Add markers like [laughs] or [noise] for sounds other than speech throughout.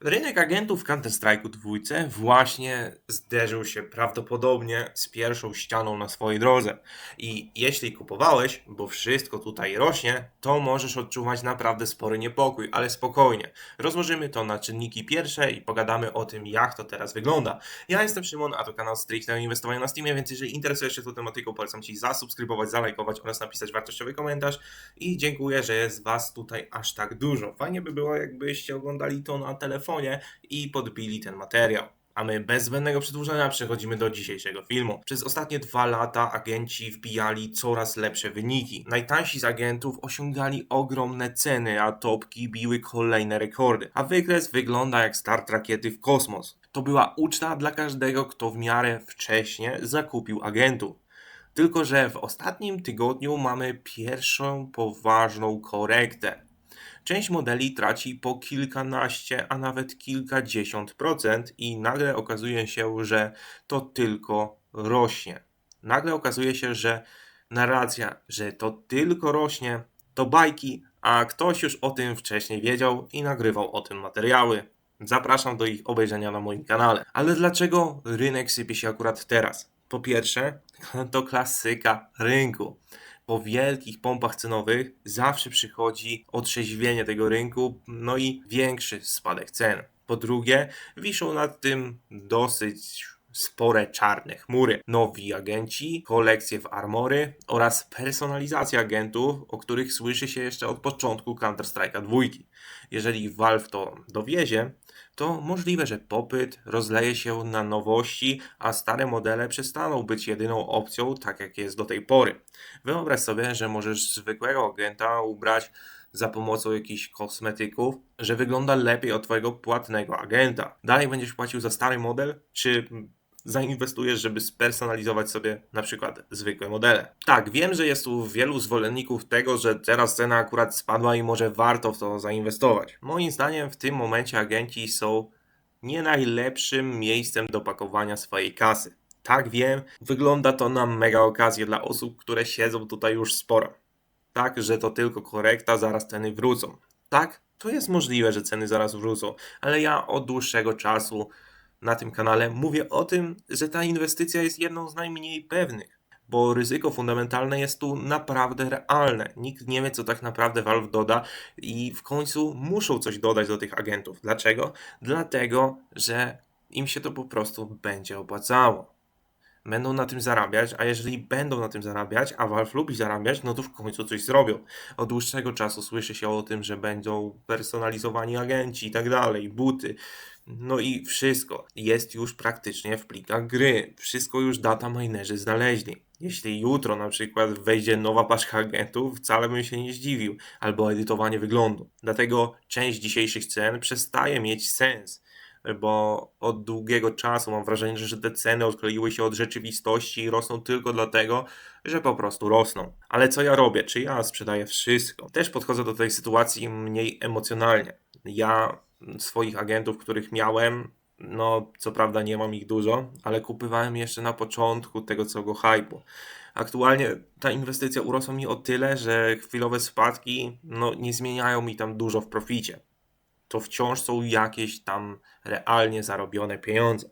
Rynek agentów Counter-Strike'u dwójce właśnie zderzył się prawdopodobnie z pierwszą ścianą na swojej drodze. I jeśli kupowałeś, bo wszystko tutaj rośnie, to możesz odczuwać naprawdę spory niepokój, ale spokojnie. Rozłożymy to na czynniki pierwsze i pogadamy o tym, jak to teraz wygląda. Ja jestem Szymon, a to kanał Stricte o inwestowaniu na Steamie, więc jeżeli interesujesz się tą tematyką, polecam Ci zasubskrybować, zalajkować oraz napisać wartościowy komentarz. I dziękuję, że jest Was tutaj aż tak dużo. Fajnie by było, jakbyście oglądali to na telefonie i podbili ten materiał. A my bez zbędnego przedłużania przechodzimy do dzisiejszego filmu. Przez ostatnie dwa lata agenci wbijali coraz lepsze wyniki. Najtańsi z agentów osiągali ogromne ceny, a topki biły kolejne rekordy. A wykres wygląda jak start rakiety w kosmos. To była uczta dla każdego, kto w miarę wcześnie zakupił agentów. Tylko, że w ostatnim tygodniu mamy pierwszą poważną korektę. Część modeli traci po kilkanaście, a nawet kilkadziesiąt procent i nagle okazuje się, że to tylko rośnie. Nagle okazuje się, że narracja, że to tylko rośnie, to bajki, a ktoś już o tym wcześniej wiedział i nagrywał o tym materiały. Zapraszam do ich obejrzenia na moim kanale. Ale dlaczego rynek sypie się akurat teraz? Po pierwsze, [laughs] to klasyka rynku po wielkich pompach cenowych zawsze przychodzi otrzeźwienie tego rynku, no i większy spadek cen. Po drugie, wiszą nad tym dosyć spore czarne chmury, nowi agenci, kolekcje w armory oraz personalizacja agentów, o których słyszy się jeszcze od początku Counter-Strike'a 2. Jeżeli Valve to dowiezie, to możliwe, że popyt rozleje się na nowości, a stare modele przestaną być jedyną opcją, tak jak jest do tej pory. Wyobraź sobie, że możesz zwykłego agenta ubrać za pomocą jakichś kosmetyków, że wygląda lepiej od twojego płatnego agenta. Dalej będziesz płacił za stary model, czy zainwestujesz, żeby spersonalizować sobie na przykład zwykłe modele. Tak, wiem, że jest tu wielu zwolenników tego, że teraz cena akurat spadła i może warto w to zainwestować. Moim zdaniem w tym momencie agenci są nie najlepszym miejscem do pakowania swojej kasy. Tak wiem, wygląda to na mega okazję dla osób, które siedzą tutaj już sporo. Tak, że to tylko korekta, zaraz ceny wrócą. Tak, to jest możliwe, że ceny zaraz wrócą, ale ja od dłuższego czasu na tym kanale mówię o tym, że ta inwestycja jest jedną z najmniej pewnych, bo ryzyko fundamentalne jest tu naprawdę realne. Nikt nie wie, co tak naprawdę Valve doda i w końcu muszą coś dodać do tych agentów. Dlaczego? Dlatego, że im się to po prostu będzie opłacało. Będą na tym zarabiać, a jeżeli będą na tym zarabiać, a Valve lubi zarabiać, no to w końcu coś zrobią. Od dłuższego czasu słyszy się o tym, że będą personalizowani agenci i tak dalej, buty. No i wszystko jest już praktycznie w plikach gry. Wszystko już data minerzy znaleźli. Jeśli jutro na przykład wejdzie nowa paczka agentów, wcale bym się nie zdziwił, albo edytowanie wyglądu. Dlatego część dzisiejszych cen przestaje mieć sens, bo od długiego czasu mam wrażenie, że te ceny odkleiły się od rzeczywistości i rosną tylko dlatego, że po prostu rosną. Ale co ja robię? Czy ja sprzedaję wszystko? Też podchodzę do tej sytuacji mniej emocjonalnie. Ja swoich agentów, których miałem, no co prawda nie mam ich dużo, ale kupywałem jeszcze na początku tego całego hypu. Aktualnie ta inwestycja urosła mi o tyle, że chwilowe spadki no, nie zmieniają mi tam dużo w proficie. To wciąż są jakieś tam realnie zarobione pieniądze.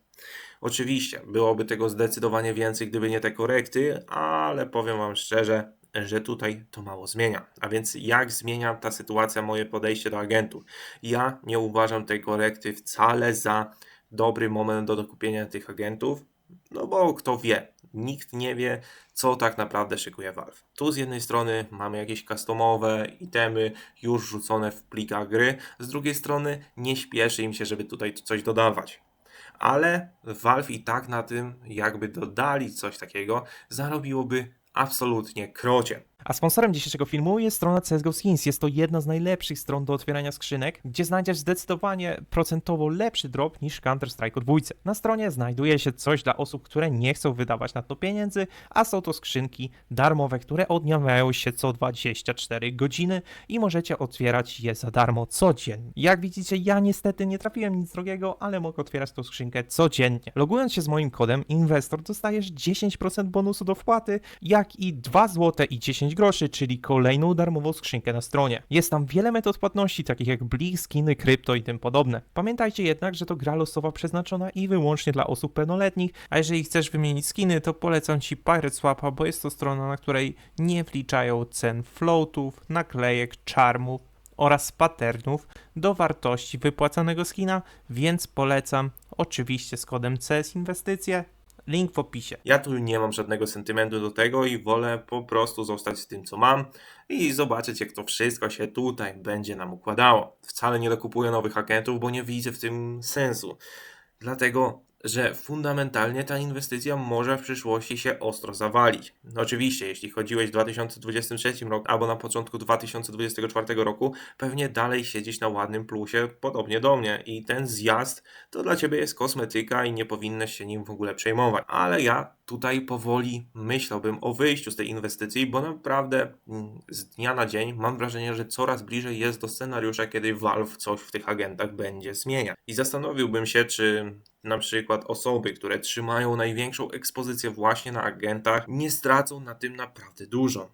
Oczywiście, byłoby tego zdecydowanie więcej, gdyby nie te korekty, ale powiem Wam szczerze, że tutaj to mało zmienia. A więc jak zmienia ta sytuacja moje podejście do agentów? Ja nie uważam tej korekty wcale za dobry moment do dokupienia tych agentów, no bo kto wie, nikt nie wie, co tak naprawdę szykuje Valve. Tu z jednej strony mamy jakieś customowe itemy już rzucone w plikach gry, z drugiej strony nie śpieszy im się, żeby tutaj coś dodawać. Ale Valve i tak na tym, jakby dodali coś takiego, zarobiłoby absolutnie krocie. A sponsorem dzisiejszego filmu jest strona CSGO Skins. Jest to jedna z najlepszych stron do otwierania skrzynek, gdzie znajdziesz zdecydowanie procentowo lepszy drop niż Counter-Strike 2. Na stronie znajduje się coś dla osób, które nie chcą wydawać na to pieniędzy, a są to skrzynki darmowe, które odnawiają się co 24 godziny i możecie otwierać je za darmo codziennie. Jak widzicie, ja niestety nie trafiłem nic drogiego, ale mogę otwierać tą skrzynkę codziennie. Logując się z moim kodem Inwestor dostajesz 10% bonusu do wpłaty, jak i 2 zł i 10 10 groszy, czyli kolejną darmową skrzynkę na stronie. Jest tam wiele metod płatności, takich jak Blik, skiny, krypto i tym podobne. Pamiętajcie jednak, że to gra losowa przeznaczona i wyłącznie dla osób pełnoletnich, a jeżeli chcesz wymienić skiny, to polecam Ci Pirate Swapa, bo jest to strona, na której nie wliczają cen floatów, naklejek, charmów oraz patternów do wartości wypłacanego skina, więc polecam oczywiście z kodem CS Inwestycje, link w opisie. Ja tu nie mam żadnego sentymentu do tego i wolę po prostu zostać z tym, co mam i zobaczyć, jak to wszystko się tutaj będzie nam układało. Wcale nie dokupuję nowych agentów, bo nie widzę w tym sensu. Dlatego, że fundamentalnie ta inwestycja może w przyszłości się ostro zawalić. Oczywiście, jeśli chodziłeś w 2023 roku albo na początku 2024 roku, pewnie dalej siedzisz na ładnym plusie, podobnie do mnie. I ten zjazd to dla ciebie jest kosmetyka i nie powinnaś się nim w ogóle przejmować. Ale ja tutaj powoli myślałbym o wyjściu z tej inwestycji, bo naprawdę mm, z dnia na dzień mam wrażenie, że coraz bliżej jest do scenariusza, kiedy Valve coś w tych agentach będzie zmieniać. I zastanowiłbym się, czy na przykład osoby, które trzymają największą ekspozycję właśnie na agentach, nie stracą na tym naprawdę dużo.